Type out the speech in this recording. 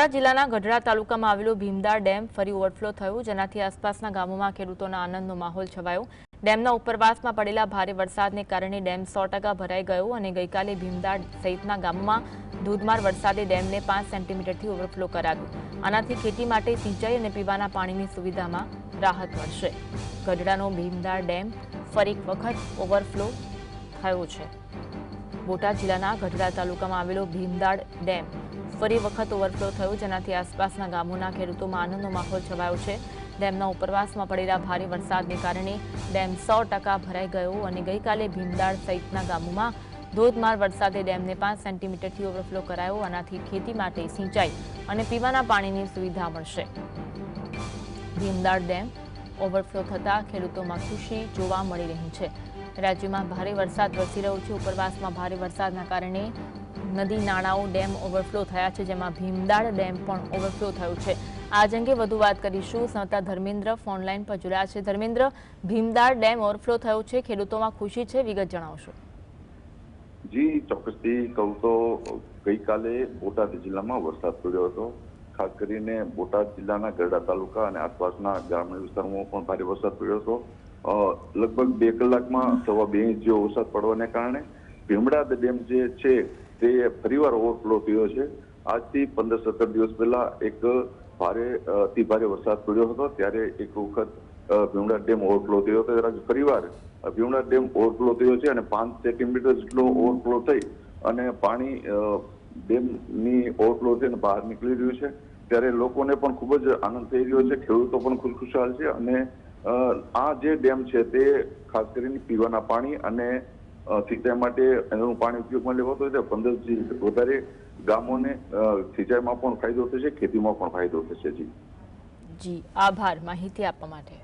બોટાદ જિલ્લાના ગઢડા તાલુકામાં આવેલો ભીમદાર ડેમ ફરી ઓવરફ્લો થયો, જેનાથી આસપાસના ગામોમાં ખેડૂતોના આનંદનો માહોલ છવાયો. ડેમના ઉપરવાસમાં પડેલા ભારે વરસાદને કારણે ડેમ સો ભરાઈ ગયો અને ગઈકાલે ભીમદાર સહિતના ગામોમાં ધોધમાર વરસાદે ડેમને પાંચ સેન્ટીમીટરથી ઓવરફ્લો કરાવ્યો. આનાથી ખેતી માટે સિંચાઈ અને પીવાના પાણીની સુવિધામાં રાહત મળશે. ગઢડાનો ભીમદાર ડેમ ફરી એક વખત ઓવરફ્લો થયો છે. બોટાદ જિલ્લાના ગઢડા તાલુકામાં આવેલો ભીમદાર ડેમ ફરી વખત ઓવરફ્લો થયો, જેનાથી આસપાસના ગામોના ખેડૂતોમાં આનંદનો માહોલ છવાયો છે. ડેમના ઉપરવાસમાં પડેલા ભારે વરસાદને કારણે ડેમ સો ભરાઈ ગયો અને ગઈકાલે ભીમદાળ સહિતના ગામોમાં ધોધમાર વરસાદે ડેમને પાંચ સેન્ટીમીટરથી ઓવરફ્લો કરાયો. આનાથી ખેતી માટે સિંચાઈ અને પીવાના પાણીની સુવિધા મળશે. ભીમદાળ ડેમ ઓવરફ્લો થતાં ખેડૂતોમાં ખુશી જોવા મળી રહી છે. રાજ્યમાં ભારે વરસાદ વરસી રહ્યો છે. ઉપરવાસમાં ભારે વરસાદના કારણે નદી, નાળાઓ, ડેમ ઓવરફ્લો થયા છે, જેમાં ભીમદાડ ડેમ પણ ઓવરફ્લો થયો છે. આજ અંગે વધુ વાત કરીશું. સંતા ધર્મેન્દ્ર ફોનલાઈન પર જોડાયા છે. ધર્મેન્દ્ર ભીમદાડ ડેમ ઓવરફ્લો થયો છે. ખેડૂતોમાં ખુશી છે? વિગત જણાવશો. જી, ચોક્કસથી કહું તો, ગઈકાલે બોટાદ જિલ્લામાં વરસાદ પડ્યો હતો. ખાસ કરીને બોટાદ જિલ્લાના ગરડા તાલુકા અને આસપાસના ગ્રામીણ વિસ્તારોમાં પણ ભારે વરસાદ પડ્યો હતો. લગભગ બે કલાકમાં સવા બે ઇંચ જેવો વરસાદ પડવાને કારણે ભીમડાદ ડેમ જે છે તે ફરીવાર ઓવરફ્લો થયો છે, આજથી પંદર સત્તર દિવસ પહેલા એક ભારે અતિ ભારે વરસાદ પડ્યો હતો. ત્યારે એક વખત ભીમડા ડેમ ઓવરફ્લો થયો હતો. ત્યારે ફરીવાર ભીમડા ડેમ ઓવરફ્લો થયો છે અને પાંચ સેન્ટીમીટર જેટલો ઓવરફ્લો થઈ અને પાણી ડેમની ઓવરફ્લો થઈને બહાર નીકળી રહ્યું છે. ત્યારે લોકોને પણ ખૂબ જ આનંદ થઈ રહ્યો છે. ખેડૂતો પણ ખુશખુશાલ છે અને આ જે ડેમ છે તે ખાસ કરીને પીવાના પાણી અને સિંચાઈ માટે એનું પાણી ઉપયોગમાં લેવાતું હોય તો પંદરથી વધારે ગામોને સિંચાઈમાં પણ ફાયદો થશે, ખેતીમાં પણ ફાયદો થશે, જી. જી, આભાર માહિતી આપવા માટે.